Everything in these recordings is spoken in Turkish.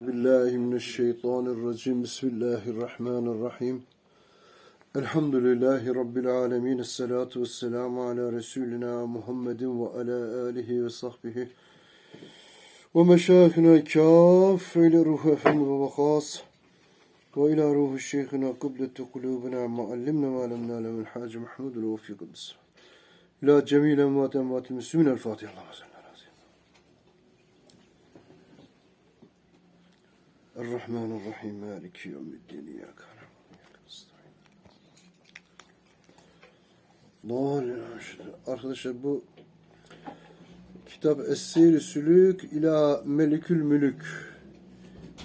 بالله من الشيطان الرجيم بسم الله الرحمن الرحيم الحمد لله رب العالمين الصلاة والسلام على رسولنا محمد وعلى آله وصحبه ومشايخنا كافة إلى روح أفهم وخاص وإلى روح الشيخنا قبلة قلوبنا معلمنا ما لم نعلم الحاج محمود الوفي قدس إلى جميع أموات أموات المسلمين الفاتحة اللهم صل Errahmanirrahim. Maliki yevmiddin. İyyâke Arkadaşlar bu kitap Esir-i Sülük ila Melikül Mülük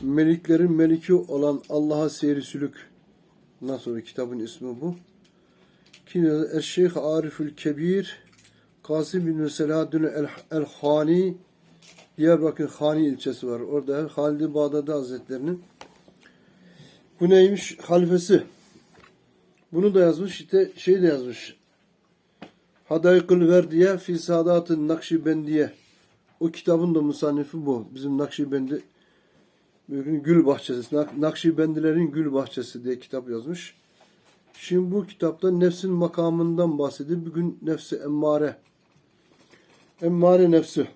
Meliklerin meliki olan Allah'a seyri sülük Ondan sonra kitabın ismi bu. Kine Eşşeyh Arifül Kebir Kasım bin Selahaddin El-Hani Diyarbakır Hani ilçesi var. Orada Halid-i Bağdadi Hazretleri'nin bu neymiş? Halifesi. Bunu da yazmış. işte şey de yazmış. Hadayıkıl Verdiye fi Sadatın Nakşibendiye. O kitabın da musannifi bu. Bizim Nakşibendi Gül Bahçesi. Nak- Nakşibendilerin Gül Bahçesi diye kitap yazmış. Şimdi bu kitapta nefsin makamından bahsediyor. Bugün nefsi emmare. Emmare nefsi.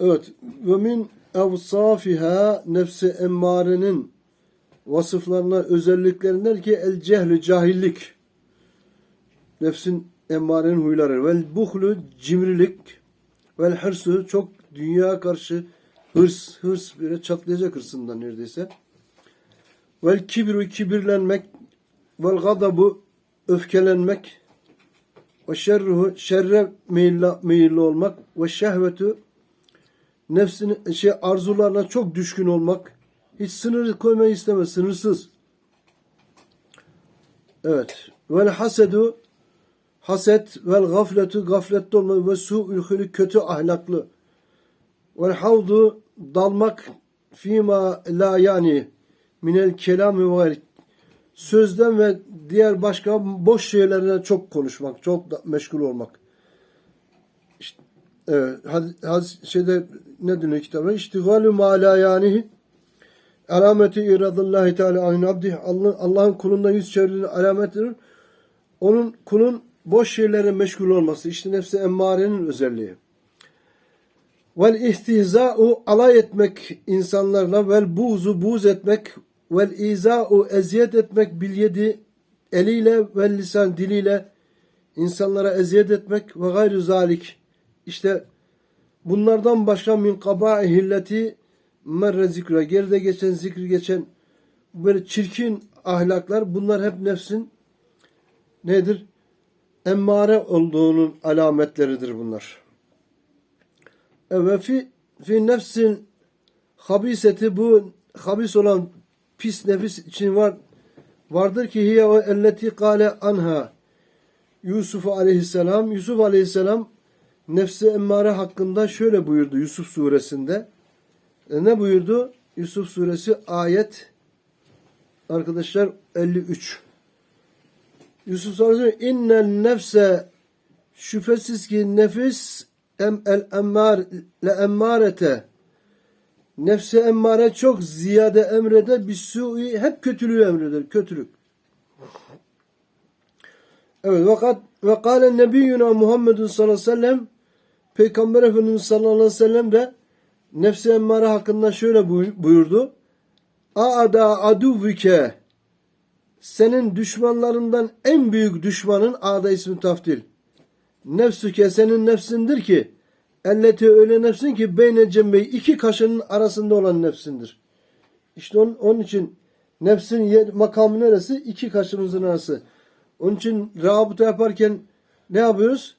Evet. Ve min evsafiha nefsi emmarenin vasıflarına özelliklerinden ki el cehlü cahillik. Nefsin emmarenin huyları. Vel buhlu cimrilik. Vel hırsı çok dünya karşı hırs, hırs bile çatlayacak hırsından neredeyse. Vel kibru kibirlenmek. Vel gadabu öfkelenmek. Ve şerruhu şerre meyilli, meyilli olmak. Ve şehvetu nefsinin şey arzularına çok düşkün olmak. Hiç sınır koymayı istemez. Sınırsız. Evet. Vel hasedu haset vel gafletu gaflette olmak ve su'ül hülü kötü ahlaklı. Vel havdu dalmak fima la yani minel kelami ve sözden ve diğer başka boş şeylerden çok konuşmak, çok meşgul olmak. İşte, evet, had, had, şeyde ne deniyor kitabda? İştigalü ma la yani alameti iradallahi teala an abdi Allah- Allah'ın kulunda yüz çevirdiğinin alametidir. Onun kulun boş şeylere meşgul olması. işte nefsi emmarenin özelliği. Vel istihza'u alay etmek insanlarla vel buzu buz etmek vel iza'u eziyet etmek bil yedi eliyle ve lisan diliyle insanlara eziyet etmek ve gayrı zalik işte bunlardan başka min kaba'i hilleti merre zikre geride geçen zikri geçen böyle çirkin ahlaklar bunlar hep nefsin nedir? Emmare olduğunun alametleridir bunlar. E, Ve fi, fi nefsin habiseti bu habis olan pis nefis için var vardır ki hiye o elleti kale anha Yusuf aleyhisselam Yusuf aleyhisselam nefsi emmare hakkında şöyle buyurdu Yusuf suresinde. E, ne buyurdu? Yusuf suresi ayet arkadaşlar 53. Yusuf suresi innel nefse şüphesiz ki nefis em el emmar le emmarete nefse emmare çok ziyade emreder bir su'i hep kötülüğü emreder kötülük. Evet vakat ve kâle nebiyyuna Muhammedun sallallahu aleyhi ve sellem Peygamber Efendimiz sallallahu aleyhi ve sellem de nefsi emmare hakkında şöyle buy- buyurdu. Aada aduvvike senin düşmanlarından en büyük düşmanın A'da ismi taftil. Nefsüke senin nefsindir ki elleti öyle nefsin ki beyne cembeyi iki kaşının arasında olan nefsindir. İşte onun, onun için nefsin yer, makamı neresi? İki kaşımızın arası. Onun için rabıta yaparken ne yapıyoruz?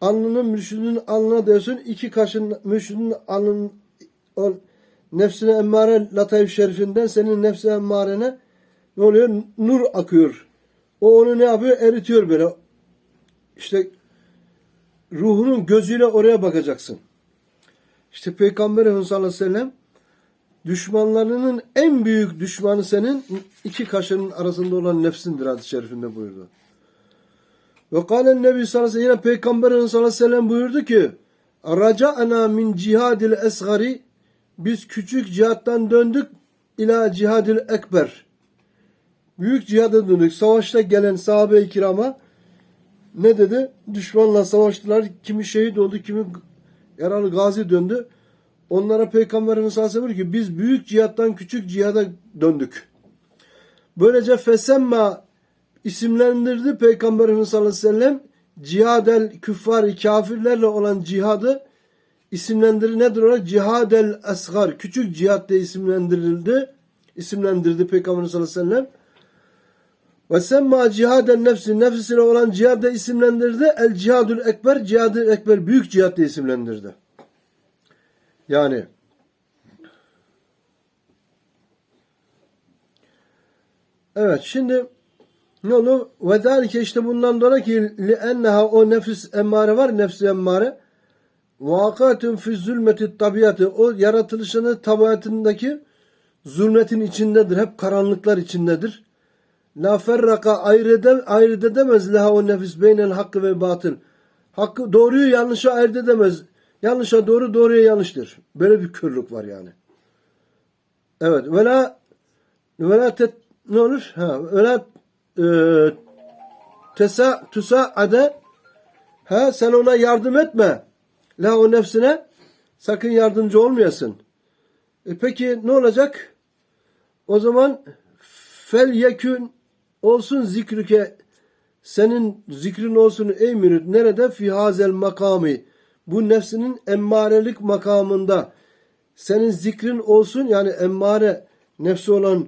Alnının mürşidinin alnına diyorsun. iki kaşın mürşidinin alnının o nefsine emmare latayf şerifinden senin nefsine emmarene ne oluyor? Nur akıyor. O onu ne yapıyor? Eritiyor böyle. İşte ruhunun gözüyle oraya bakacaksın. İşte Peygamber Efendimiz sallallahu aleyhi ve sellem düşmanlarının en büyük düşmanı senin iki kaşının arasında olan nefsindir hadis-i şerifinde buyurdu. Ve kâlen nebi sallallahu aleyhi ve sellem yine Peygamber sallallahu aleyhi ve sellem buyurdu ki Raca'na min cihadil esgari biz küçük cihattan döndük ila cihadil ekber. Büyük cihada döndük. Savaşta gelen sahabe-i kirama ne dedi? Düşmanla savaştılar. Kimi şehit oldu, kimi yaralı gazi döndü. Onlara Peygamberimiz sallallahu aleyhi ve sellem ki biz büyük cihattan küçük cihada döndük. Böylece fesemma isimlendirdi Peygamberimiz sallallahu aleyhi ve sellem cihadel küffar kafirlerle olan cihadı isimlendirir nedir olarak? Cihadel asgar küçük cihat diye isimlendirildi. İsimlendirdi Peygamberimiz sallallahu aleyhi ve sellem. Ve semma cihaden nefsi nefsiyle olan cihad da isimlendirdi. El cihadül ekber cihadül ekber büyük cihad diye isimlendirdi. Yani Evet şimdi ne olur? Ve zalike işte bundan dolayı ki li enneha o nefis emmare var nefsi emmare vakatun fi zulmeti tabiatı o yaratılışının tabiatındaki zulmetin içindedir. Hep karanlıklar içindedir. La ferraka ayırt, ede, ayırt edemez leha o nefis beynel hakkı ve batıl. Hakkı, doğruyu yanlışa ayırt edemez. Yanlışa doğru, doğruya yanlıştır. Böyle bir körlük var yani. Evet. Ve la ne olur? Ha, ve la e, tesa, tusaade ha, sen ona yardım etme. La o nefsine sakın yardımcı olmayasın. E peki ne olacak? O zaman fel yekün olsun zikrüke senin zikrin olsun ey mürid nerede fi hazel makami bu nefsinin emmarelik makamında senin zikrin olsun yani emmare nefsi olan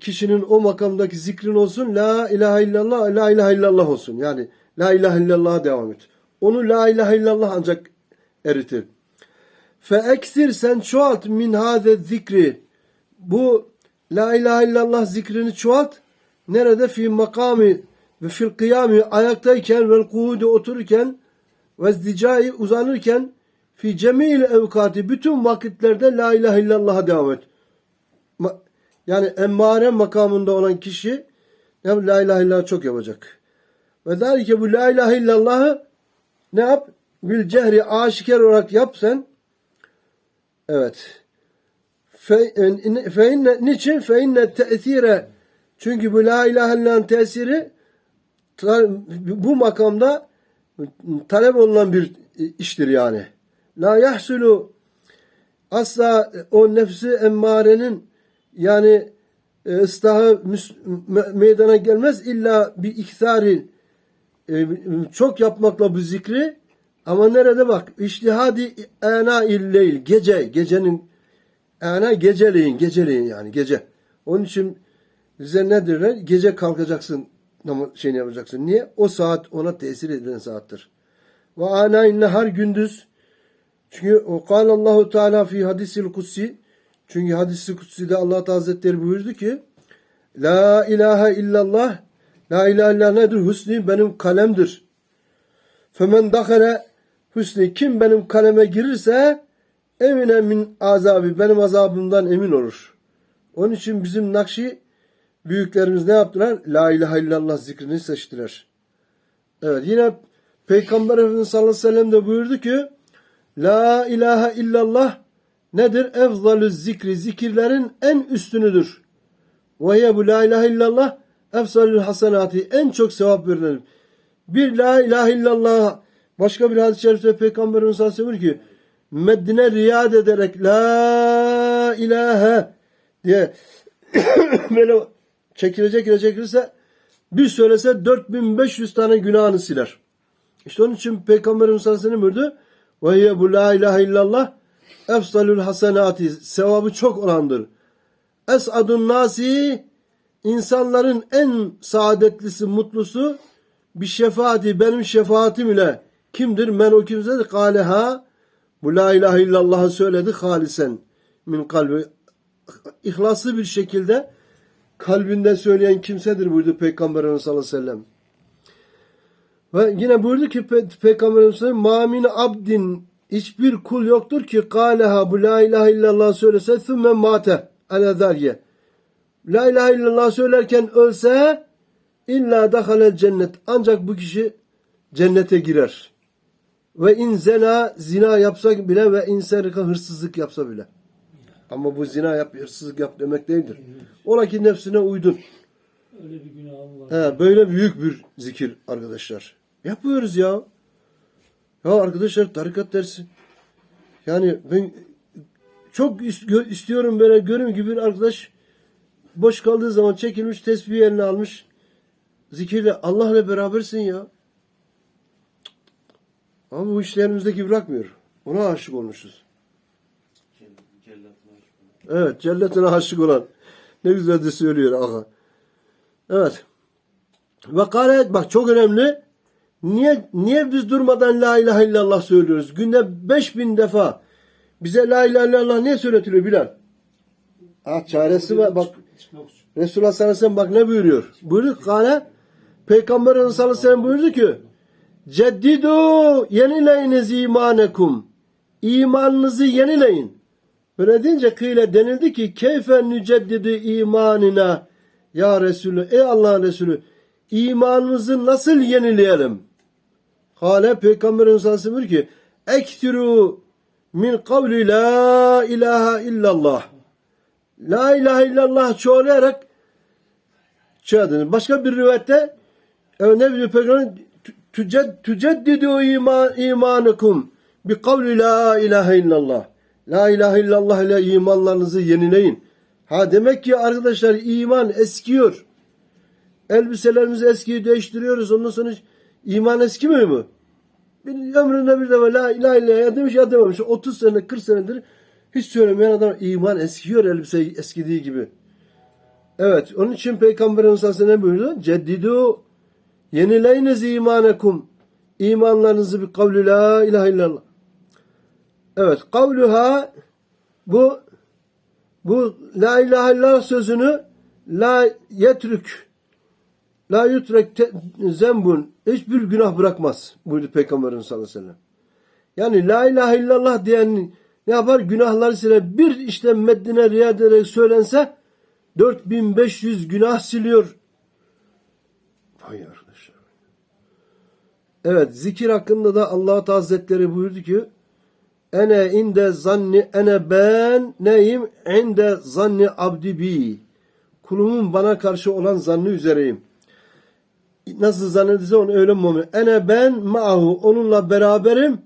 kişinin o makamdaki zikrin olsun la ilahe illallah la ilahe illallah olsun. Yani la ilahe illallah devam et. Onu la ilahe illallah ancak eritir. Fe eksir sen çoğalt min hade zikri. Bu la ilahe illallah zikrini çoğalt. Nerede? Fi makami ve fil kıyami ayaktayken ve kuudu otururken ve zdicai uzanırken fi cemil evkati bütün vakitlerde la ilahe illallah'a devam et. Yani emmare makamında olan kişi yani la ilahe illallah çok yapacak. Ve der ki bu la ilahe illallah'ı ne yap? Bil cehri aşikar olarak yap sen. Evet. Fe, in- fe inne, niçin? Fe inne te'thire çünkü bu la ilahe illallah'ın tesiri bu makamda talep olunan bir iştir yani. La yahsulu asla o nefsi emmarenin yani e, ıslahı meydana gelmez illa bir iktari e, çok yapmakla bu zikri ama nerede bak iştihadi ana illeyl gece gecenin ana geceleyin geceleyin yani gece. Onun için bize ne derler? Gece kalkacaksın şeyini yapacaksın. Niye? O saat ona tesir eden saattir. Ve ana inne her gündüz çünkü o kal Allahu Teala fi hadisil kutsi çünkü hadisi kutsi'de Allah Hazretleri buyurdu ki La ilahe illallah La ilahe illallah nedir? Hüsnü benim kalemdir. Femen dakale hüsnü kim benim kaleme girirse emine min azabi benim azabımdan emin olur. Onun için bizim Nakşi büyüklerimiz ne yaptılar? La ilahe illallah zikrini seçtiler. Evet yine Peygamber Efendimiz sallallahu aleyhi ve sellem de buyurdu ki La ilahe illallah nedir? Efzalü zikri zikirlerin en üstünüdür. Ve bu la ilahe illallah efsalül hasenati en çok sevap verilir. Bir la ilahe illallah başka bir hadis-i şerifte Peygamberimiz sallallahu aleyhi ve sellem diyor ki Medine riyad ederek la ilahe diye böyle çekilecek çekilirse bir söylese 4500 tane günahını siler. İşte onun için Peygamberimiz sallallahu aleyhi ve sellem buyurdu. Ve bu la ilahe illallah efsalül hasenati sevabı çok olandır. Es'adun nasi insanların en saadetlisi, mutlusu bir şefaati, benim şefaatim ile kimdir? Men o kimsedir? Kaleha bu la ilahe illallah'ı söyledi halisen min kalbi. İhlaslı bir şekilde kalbinde söyleyen kimsedir buyurdu Peygamberimiz sallallahu aleyhi ve sellem. Ve yine buyurdu ki Pe Peygamberimiz ma min abdin hiçbir kul yoktur ki kâleha bu la ilahe illallah söylese thumme mate ala zâliye. La ilahe illallah söylerken ölse illa dahalel cennet. Ancak bu kişi cennete girer. Ve in zena zina yapsa bile ve in serika hırsızlık yapsa bile. Ama bu zina yap, hırsızlık yap demek değildir. Ola ki nefsine uydun. Öyle bir günahım var. He, böyle büyük bir zikir arkadaşlar. Yapıyoruz ya. Ya arkadaşlar tarikat dersi. Yani ben çok istiyorum böyle görüm gibi bir arkadaş boş kaldığı zaman çekilmiş tesbih eline almış. Zikirle Allah'la berabersin ya. Ama bu işlerimizdeki bırakmıyor. Ona aşık olmuşuz. Evet, cellatına aşık olan. Ne güzel de söylüyor aga. Evet. Ve kâle bak çok önemli. Niye niye biz durmadan la ilahe illallah söylüyoruz? Günde 5000 defa. Bize la ilahe illallah niye söyletiliyor Bilal? Ha çaresi var. Bak. Resulullah sallallahu aleyhi bak ne buyuruyor? Buyuruyor kâle Peygamber sallallahu aleyhi ve sellem buyurdu ki Ceddidu yenileyiniz imanekum. İmanınızı yenileyin. Böyle deyince kıyle denildi ki keyfe nüceddidu imanina ya Resulü ey Allah'ın Resulü imanımızı nasıl yenileyelim? Kale ve sellem buyuruyor ki ektiru min kavli la ilahe illallah. La ilahe illallah çoğalayarak çoğaldınız. Başka bir rivayette e, ne diyor Peygamber Tüced- tüceddidu iman, imanukum bi kavli la ilahe illallah. La ilahe illallah ile imanlarınızı yenileyin. Ha demek ki arkadaşlar iman eskiyor. Elbiselerimizi eskiyi değiştiriyoruz. Ondan sonra iman eskimiyor mu? Bir ömründe bir defa la ilahe illallah demiş ya dememiş. 30 sene 40 senedir hiç söylemeyen adam iman eskiyor elbise eskidiği gibi. Evet onun için Peygamberimiz sallallahu aleyhi ve sellem buyurdu. Ceddidu yenileyiniz imanekum. İmanlarınızı bir kavli la ilahe illallah. Evet kavluha bu bu la ilahe illallah sözünü la yetrük la yutrek zembun hiçbir günah bırakmaz buyurdu Peygamberimiz sallallahu aleyhi ve sellem. Yani la ilahe illallah diyen ne yapar? Günahları siler. Bir işte meddine riayet ederek söylense 4500 günah siliyor. Vay arkadaşlar. Evet zikir hakkında da Allah Teala Hazretleri buyurdu ki Ene inde zanni ene ben neyim inde zanni abdi bi. Kulumun bana karşı olan zannı üzereyim. Nasıl zannedilse onu öyle muamele. Ene ben ma'hu onunla beraberim.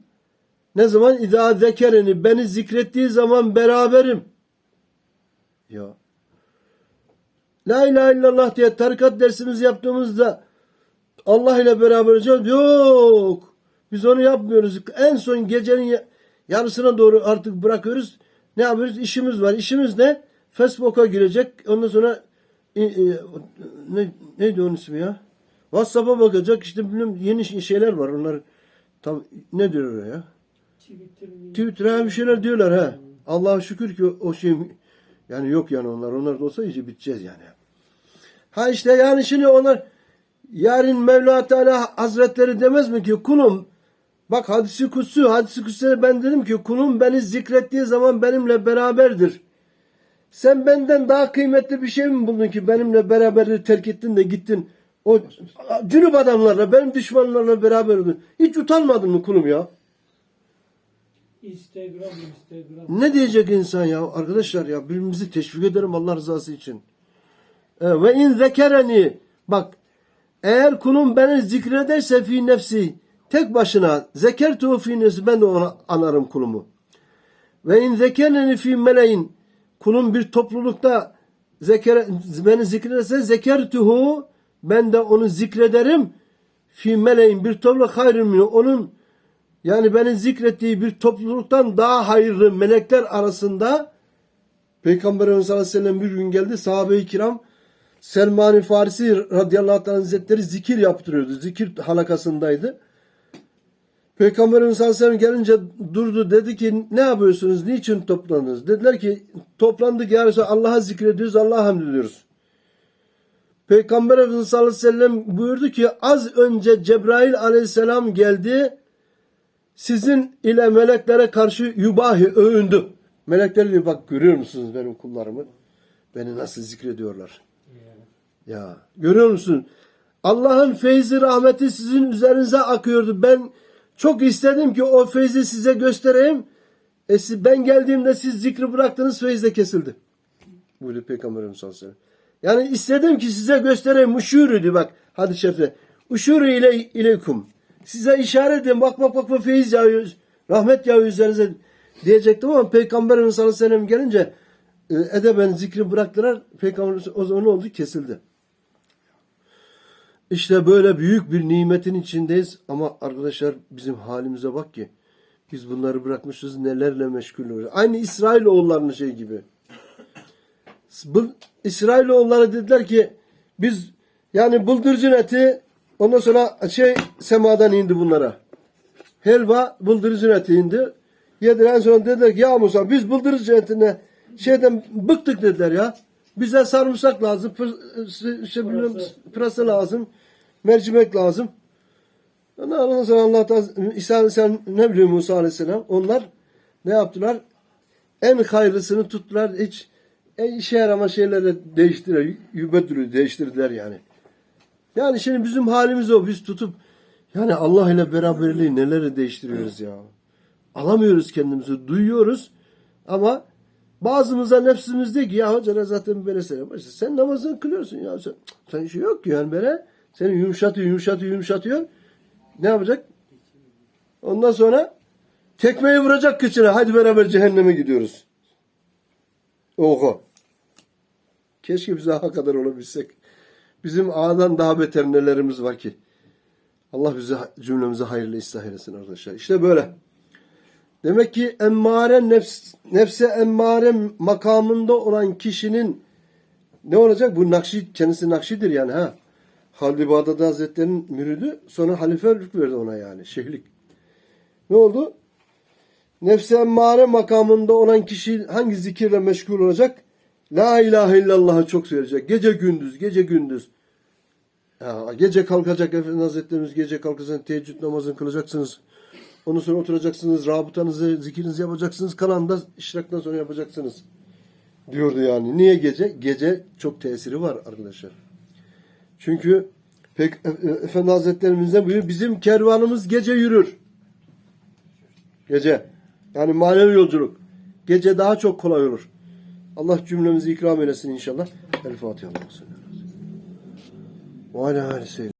Ne zaman? İzâ zekerini beni zikrettiği zaman beraberim. Ya. La ilahe illallah diye tarikat dersimizi yaptığımızda Allah ile beraber olacağız. Yok. Biz onu yapmıyoruz. En son gecenin ya- yarısına doğru artık bırakıyoruz. Ne yapıyoruz? İşimiz var. İşimiz ne? Facebook'a girecek. Ondan sonra ne, neydi onun ismi ya? WhatsApp'a bakacak. İşte bilmem yeni şeyler var. Onlar tam ne diyor oraya? Twitter'ın Twitter'a bir şeyler diyorlar ha. Allah'a şükür ki o şey yani yok yani onlar. Onlar da olsa iyice biteceğiz yani. Ha işte yani şimdi onlar yarın Mevla Teala Hazretleri demez mi ki kulum bak hadisi kutsu hadisi kutsu'da ben dedim ki kulum beni zikrettiği zaman benimle beraberdir. Sen benden daha kıymetli bir şey mi buldun ki benimle beraberliği terk ettin de gittin o cünüp adamlarla benim düşmanlarla beraber oldun. Hiç utanmadın mı kulum ya? Instagram, Instagram. Ne diyecek insan ya? Arkadaşlar ya birbirimizi teşvik ederim Allah rızası için. E, Ve in zekereni bak eğer kulum beni zikrederse fi nefsi tek başına zekertu fi nefsi ben de ona anarım kulumu. Ve in zekereni fi meleğin kulum bir toplulukta zekere, beni zikrederse zekertuhu ben de onu zikrederim fi meleğin bir topluluk hayrın minhu. onun yani beni zikrettiği bir topluluktan daha hayırlı melekler arasında Peygamberimiz sallallahu aleyhi ve sellem bir gün geldi. Sahabe-i kiram Selman-ı Farisi radıyallahu anh hazretleri zikir yaptırıyordu. Zikir halakasındaydı. Peygamberimiz sallallahu aleyhi ve sellem gelince durdu dedi ki ne yapıyorsunuz? Niçin toplandınız? Dediler ki toplandık ya Allah'a zikrediyoruz Allah'a hamd ediyoruz. Peygamber Efendimiz sallallahu aleyhi ve sellem buyurdu ki az önce Cebrail aleyhisselam geldi sizin ile meleklere karşı yubahi övündü. Melekler diyor bak görüyor musunuz benim kullarımı? Beni nasıl zikrediyorlar. Ya görüyor musun? Allah'ın feyzi rahmeti sizin üzerinize akıyordu. Ben çok istedim ki o feyzi size göstereyim. E ben geldiğimde siz zikri bıraktınız feyiz de kesildi. Buyuruyor Peygamberimiz sallallahu aleyhi ve sellem. Yani istedim ki size göstereyim uşuruydu bak hadis-i şerifte. Uşuru ile ileykum. Size işaret edin bak bak bak bak feyiz yağıyor. Rahmet yağıyor üzerinize diyecektim ama Peygamberimiz sallallahu aleyhi ve sellem gelince e, edeben zikri bıraktılar. Peygamberimiz o zaman ne oldu? Kesildi. İşte böyle büyük bir nimetin içindeyiz ama arkadaşlar bizim halimize bak ki biz bunları bırakmışız nelerle meşgul. Aynı İsrailoğullarının şey gibi. Bu İsrailoğulları dediler ki biz yani bıldırcın eti ondan sonra şey semadan indi bunlara. Helva bıldırcın eti indi. Yediler en son dediler ki ya Musa biz bıldırcın etine şeyden bıktık dediler ya. Bize sarımsak lazım, pır, şey, bilmem, pırasa lazım, mercimek lazım. Ondan sonra Allah Teala- İsa Aleyhisselam ne biliyor Musa Aleyhisselam? Onlar ne yaptılar? En hayırlısını tuttular. Hiç en işe yarama şeyleri değiştirdiler. Yübedülü değiştirdiler yani. Yani şimdi bizim halimiz o. Biz tutup yani Allah ile beraberliği neleri değiştiriyoruz ya. Alamıyoruz kendimizi. Duyuyoruz ama bazımıza nefsimiz diyor ki ya hoca zaten böyle selam. İşte sen namazını kılıyorsun ya. Sen, sen işi yok ki yani böyle. Seni yumuşatıyor, yumuşatıyor, yumuşatıyor. Ne yapacak? Ondan sonra tekmeyi vuracak kıçına. Hadi beraber cehenneme gidiyoruz. Oho. Keşke biz aha kadar olabilsek. Bizim ağdan daha beter nelerimiz var ki. Allah bize cümlemize hayırlı ıslah eylesin arkadaşlar. İşte böyle. Demek ki emmare nefs, nefse emmare makamında olan kişinin ne olacak? Bu nakşi, kendisi nakşidir yani ha. Halid Bağdadi Hazretleri'nin müridi sonra halifelik verdi ona yani şeyhlik. Ne oldu? Nefse emmare makamında olan kişi hangi zikirle meşgul olacak? La ilahe illallah'ı çok söyleyecek. Gece gündüz, gece gündüz. Ya, gece kalkacak Efendimiz Hazretlerimiz gece kalkacaksınız, teheccüd namazını kılacaksınız. Ondan sonra oturacaksınız, rabıtanızı, zikrinizi yapacaksınız. Kalan da işraktan sonra yapacaksınız. Diyordu yani. Niye gece? Gece çok tesiri var arkadaşlar. Çünkü pek e- e- Efendi Hazretlerimizden buyuruyor. Bizim kervanımız gece yürür. Gece. Yani manevi yolculuk. Gece daha çok kolay olur. Allah cümlemizi ikram eylesin inşallah. El Fatiha. Ve ala aleyhi